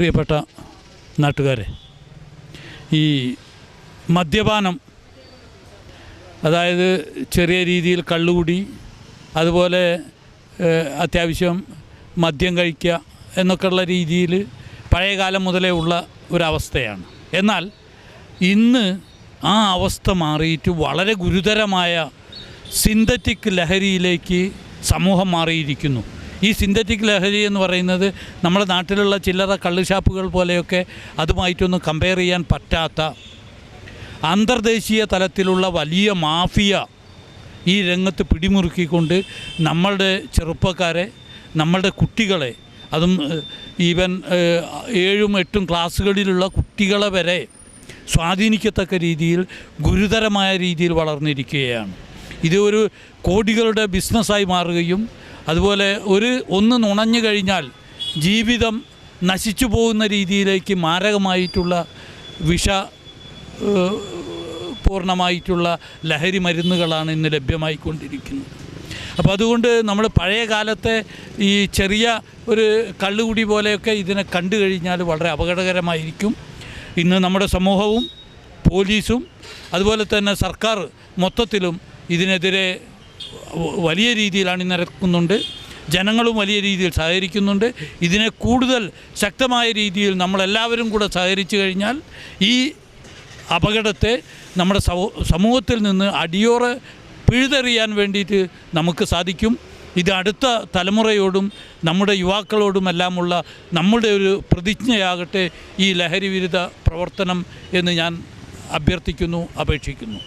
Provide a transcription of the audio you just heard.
പ്രിയപ്പെട്ട നാട്ടുകാരെ ഈ മദ്യപാനം അതായത് ചെറിയ രീതിയിൽ കള്ളുകുടി അതുപോലെ അത്യാവശ്യം മദ്യം കഴിക്കുക എന്നൊക്കെയുള്ള രീതിയിൽ പഴയ കാലം മുതലേ ഉള്ള ഒരവസ്ഥയാണ്. എന്നാൽ ഇന്ന് ആ അവസ്ഥ മാറിയിട്ട് വളരെ ഗുരുതരമായ സിന്തറ്റിക് ലഹരിയിലേക്ക് സമൂഹം മാറിയിരിക്കുന്നു. ഈ സിന്തറ്റിക് ലഹരി എന്ന് പറയുന്നത് നമ്മുടെ നാട്ടിലുള്ള ചില്ലറ കള്ളുഷാപ്പുകൾ പോലെയൊക്കെ അതുമായിട്ടൊന്നും കമ്പയർ ചെയ്യാൻ പറ്റാത്ത അന്തർദേശീയ തലത്തിലുള്ള വലിയ മാഫിയ ഈ രംഗത്ത് പിടിമുറുക്കിക്കൊണ്ട് നമ്മളുടെ ചെറുപ്പക്കാരെ നമ്മളുടെ കുട്ടികളെ അതും ഈവൻ ഏഴും എട്ടും ക്ലാസ്സുകളിലുള്ള കുട്ടികളെ വരെ സ്വാധീനിക്കത്തക്ക രീതിയിൽ ഗുരുതരമായ രീതിയിൽ വളർന്നിരിക്കുകയാണ്. ഇത് ഒരു കോടികളുടെ ബിസിനസ്സായി മാറുകയും അതുപോലെ ഒരു ഒന്ന് നുണഞ്ഞു കഴിഞ്ഞാൽ ജീവിതം നശിച്ചു പോകുന്ന രീതിയിലേക്ക് മാരകമായിട്ടുള്ള വിഷ പൂർണമായിട്ടുള്ള ലഹരി മരുന്നുകളാണ് ഇന്ന് ലഭ്യമായിക്കൊണ്ടിരിക്കുന്നത്. അപ്പോൾ അതുകൊണ്ട് നമ്മൾ പഴയ കാലത്തെ ഈ ചെറിയ ഒരു കള്ളുകുടി പോലെയൊക്കെ ഇതിനെ കണ്ടു കഴിഞ്ഞാൽ വളരെ അപകടകരമായിരിക്കും. ഇന്ന് നമ്മുടെ സമൂഹവും പോലീസും അതുപോലെ തന്നെ സർക്കാർ മൊത്തത്തിലും ഇതിനെതിരെ വലിയ രീതിയിലാണ് അണിനിരക്കുന്നുണ്ട് ജനങ്ങളും വലിയ രീതിയിൽ സഹകരിക്കുന്നുണ്ട്. ഇതിനെ കൂടുതൽ ശക്തമായ രീതിയിൽ നമ്മളെല്ലാവരും കൂടെ സഹകരിച്ചു കഴിഞ്ഞാൽ ഈ അപകടത്തെ നമ്മുടെ സമൂഹത്തിൽ നിന്ന് അടിയോറെ പിഴുതെറിയാൻ വേണ്ടിയിട്ട് നമുക്ക് സാധിക്കും. ഇത് അടുത്ത തലമുറയോടും നമ്മുടെ യുവാക്കളോടുമെല്ലാമുള്ള നമ്മുടെ ഒരു പ്രതിജ്ഞയാകട്ടെ ഈ ലഹരി വിരുദ്ധ പ്രവർത്തനം എന്ന് ഞാൻ അഭ്യർത്ഥിക്കുന്നു അപേക്ഷിക്കുന്നു.